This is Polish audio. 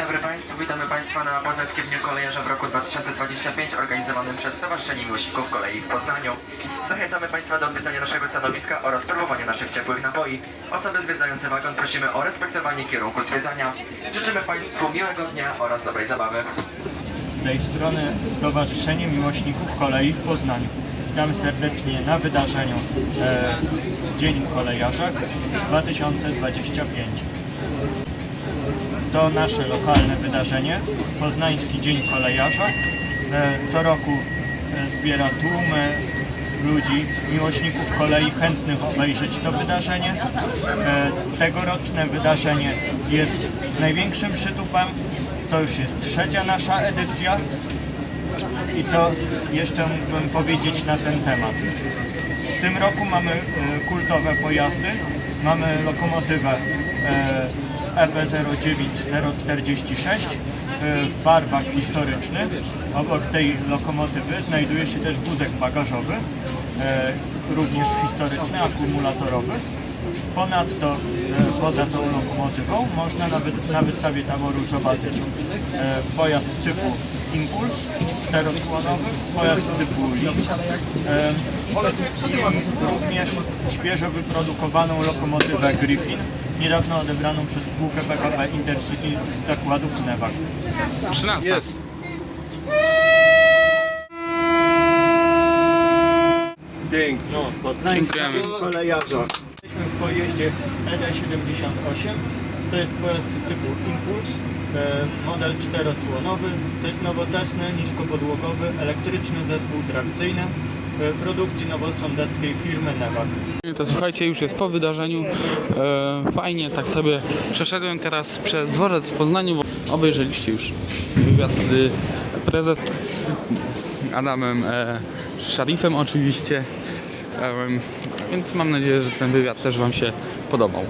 dobry Państwu, witamy Państwa na Poznańskim Dniu Kolejarza w roku 2025 organizowanym przez Stowarzyszenie Miłośników Kolei w Poznaniu. Zachęcamy Państwa do odwiedzenia naszego stanowiska oraz próbowania naszych ciepłych napoi. Osoby zwiedzające wagon prosimy o respektowanie kierunku zwiedzania. Życzymy Państwu miłego dnia oraz dobrej zabawy. Z tej strony Stowarzyszenie Miłośników Kolei w Poznaniu. Witam serdecznie na wydarzeniu e, Dzień Kolejarza 2025. To nasze lokalne wydarzenie, Poznański Dzień Kolejarza. E, co roku e, zbiera tłumy ludzi, miłośników kolei chętnych obejrzeć to wydarzenie. E, tegoroczne wydarzenie jest z największym przytupem. To już jest trzecia nasza edycja. I co jeszcze mógłbym powiedzieć na ten temat? W tym roku mamy kultowe pojazdy. Mamy lokomotywę EB09046 e, w barwach historycznych. Obok tej lokomotywy znajduje się też wózek bagażowy, e, również historyczny, akumulatorowy. Ponadto e, poza tą lokomotywą można na, wy, na wystawie taboru zobaczyć pojazd typu Impuls czteroczłonowy, pojazd typu i również świeżo wyprodukowaną lokomotywę Griffin, niedawno odebraną przez spółkę PKP Intercity z zakładów Newak. 13. Jest. Pięknie. No, Dziękujemy. Kolejarza. Jesteśmy w pojeździe ED78. To jest pojazd typu Impuls, e, model czteroczłonowy. To jest nowoczesny, niskopodłogowy, elektryczny zespół trakcyjny e, produkcji nowosądeckiej firmy Newak. To słuchajcie, już jest po wydarzeniu. E, fajnie, tak sobie przeszedłem teraz przez dworzec w Poznaniu. Bo obejrzeliście już wywiad z prezes Adamem e, Szarifem oczywiście. E, więc mam nadzieję, że ten wywiad też Wam się podobał.